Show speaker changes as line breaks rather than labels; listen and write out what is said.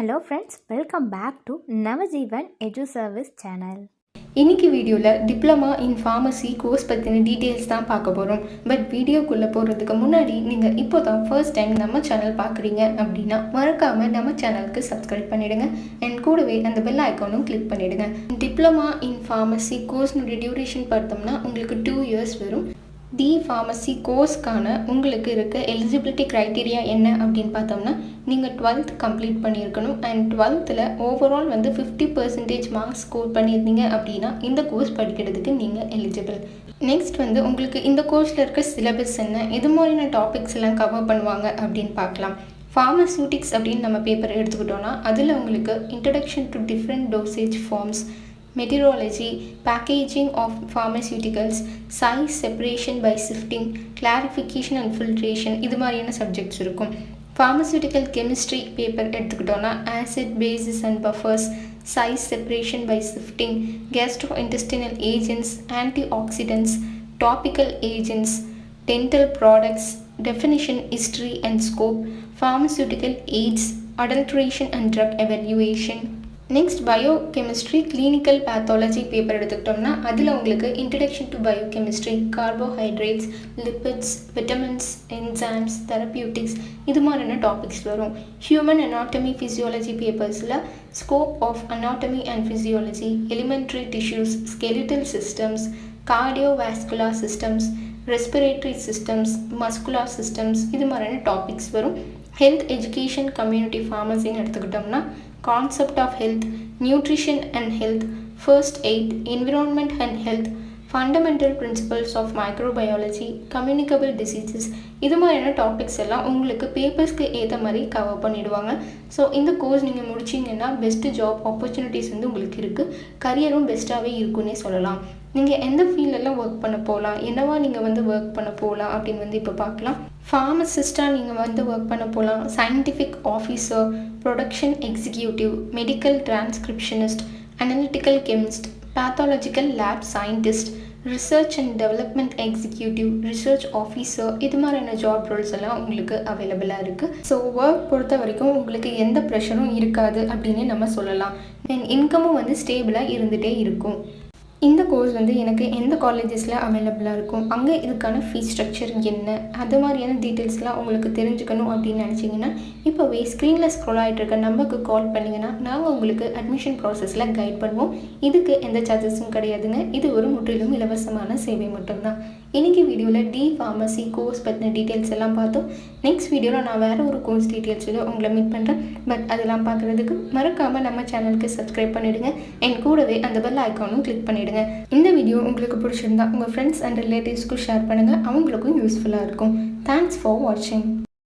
Hello friends welcome back to Navajeevan edu service channel
இன்னைக்கு வீடியோவில் diploma in pharmacy course பற்றின details தான் பார்க்க போகிறோம் பட் வீடியோக்குள்ளே போகிறதுக்கு முன்னாடி நீங்கள் இப்போ தான் ஃபர்ஸ்ட் டைம் நம்ம சேனல் பார்க்குறீங்க அப்படின்னா மறக்காமல் நம்ம சேனலுக்கு சப்ஸ்கிரைப் பண்ணிவிடுங்க அண்ட் கூடவே அந்த பெல் ஐக்கானும் கிளிக் பண்ணிவிடுங்க டிப்ளமா இன் ஃபார்மசி கோர்ஸ்னுடைய டியூரேஷன் பார்த்தோம்னா உங்களுக்கு டூ இயர்ஸ் வரும். தி ஃபார்மசி கோர்ஸ்க்கான உங்களுக்கு இருக்க எலிஜிபிலிட்டி க்ரைட்டீரியா என்ன அப்படின்னு பார்த்தோம்னா நீங்கள் டுவெல்த் கம்ப்ளீட் பண்ணியிருக்கணும். அண்ட் டுவெல்த்தில் ஓவரால் வந்து ஃபிஃப்டி பர்சன்டேஜ் மார்க்ஸ் ஸ்கோர் பண்ணியிருந்தீங்க அப்படின்னா இந்த கோர்ஸ் படிக்கிறதுக்கு நீங்கள் எலிஜிபிள் நெக்ஸ்ட் வந்து உங்களுக்கு இந்த கோர்ஸில் இருக்க சிலபஸ் என்ன இது மாதிரியான டாபிக்ஸ் எல்லாம் கவர் பண்ணுவாங்க அப்படின்னு பார்க்கலாம். ஃபார்மசூட்டிக்ஸ் அப்படின்னு நம்ம பேப்பர் எடுத்துக்கிட்டோன்னா அதில் உங்களுக்கு introduction to different dosage forms metrology packaging of pharmaceuticals size separation by sifting clarification and filtration இது மாதிரியான சப்ஜெக்ட்ஸ் இருக்கும் pharmaceutical chemistry பேப்பர் எடுத்துக்கிட்டோன்னா acid bases and buffers size separation by sifting gastrointestinal agents antioxidants topical agents dental products definition history and scope pharmaceutical aids adulteration and drug evaluation next biochemistry clinical pathology paper எடுத்துக்கிட்டோம்னா அதில் உங்களுக்கு introduction to biochemistry carbohydrates lipids vitamins enzymes therapeutics இது மாதிரியான topics வரும். Human anatomy physiology பேப்பர்ஸில் scope of anatomy and physiology elementary tissues skeletal systems cardiovascular systems respiratory systems muscular systems இது மாதிரியான topics வரும். Health education community ஃபார்மசின்னு எடுத்துக்கிட்டோம்னா concept of health nutrition and health first aid environment and health fundamental principles of microbiology communicable diseases இது மாதிரியான topics எல்லாம் உங்களுக்கு பேப்பர்ஸ்க்கு ஏற்ற மாதிரி கவர் பண்ணிடுவாங்க. ஸோ இந்த கோர்ஸ் நீங்கள் முடிச்சிங்கன்னா பெஸ்ட்டு ஜாப் ஆப்பர்ச்சுனிட்டிஸ் வந்து உங்களுக்கு இருக்குது கரியரும் பெஸ்ட்டாகவே இருக்குன்னே சொல்லலாம். நீங்கள் எந்த ஃபீல்டெல்லாம் ஒர்க் பண்ண போகலாம் என்னவா நீங்கள் வந்து ஒர்க் பண்ண போகலாம் அப்படின்னு வந்து இப்போ பார்க்கலாம் ஃபார்மசிஸ்ட்டாக நீங்கள் வந்து ஒர்க் பண்ண போகலாம் scientific officer production executive medical transcriptionist analytical chemist pathological lab scientist research and development executive research officer இது மாதிரியான ஜாப் ரோல்ஸ் எல்லாம் உங்களுக்கு அவைலபிளாக இருக்குது ஸோ ஒர்க் பொறுத்த வரைக்கும் உங்களுக்கு எந்த ப்ரெஷரும் இருக்காது அப்படின்னு நம்ம சொல்லலாம். தென் இன்கமும் வந்து ஸ்டேபிளாக இருந்துகிட்டே இருக்கும். இந்த கோர்ஸ் வந்து எனக்கு எந்த காலேஜஸில் அவைலபிளாக இருக்கும்? அங்கே இதுக்கான ஃபீஸ் ஸ்ட்ரக்சர் என்ன? அது மாதிரியான டீட்டெயில்ஸ்லாம் உங்களுக்கு தெரிஞ்சுக்கணும் அப்படின்னு நினச்சிங்கன்னா இப்போவே ஸ்க்ரீனில் ஸ்க்ரோல் ஆகிட்டு இருக்க நம்பருக்கு கால் பண்ணிங்கன்னா நாங்கள் உங்களுக்கு அட்மிஷன் ப்ராசஸில் கைட் பண்ணுவோம். இதுக்கு எந்த சார்ஜஸும் கிடையாதுங்க. இது ஒரு முற்றிலும் இலவசமான சேவை மட்டும்தான். இன்றைக்கி வீடியோவில் டி ஃபார்மசி கோர்ஸ் பற்றின டீட்டெயில்ஸ் எல்லாம் பார்த்தோம். நெக்ஸ்ட் வீடியோவில் நான் வேறு ஒரு கோர்ஸ் டீட்டெயில்ஸில் உங்களை மீட் பண்ணுறேன் பட் அதெல்லாம் பார்க்குறதுக்கு மறக்காமல் நம்ம சேனலுக்கு சப்ஸ்கிரைப் பண்ணிவிடுங்க என் கூடவே அந்த பெல் ஐக்கானும் கிளிக் பண்ணிவிடுங்க இந்த வீடியோ உங்களுக்கு பிடிச்சிருந்தா உங்கள் ஃப்ரெண்ட்ஸ் அண்ட் ரிலேட்டிவ்ஸ்க்கு ஷேர் பண்ணுங்கள் அவங்களுக்கும் யூஸ்ஃபுல்லாக இருக்கும். தேங்க்ஸ் ஃபார் வாட்சிங்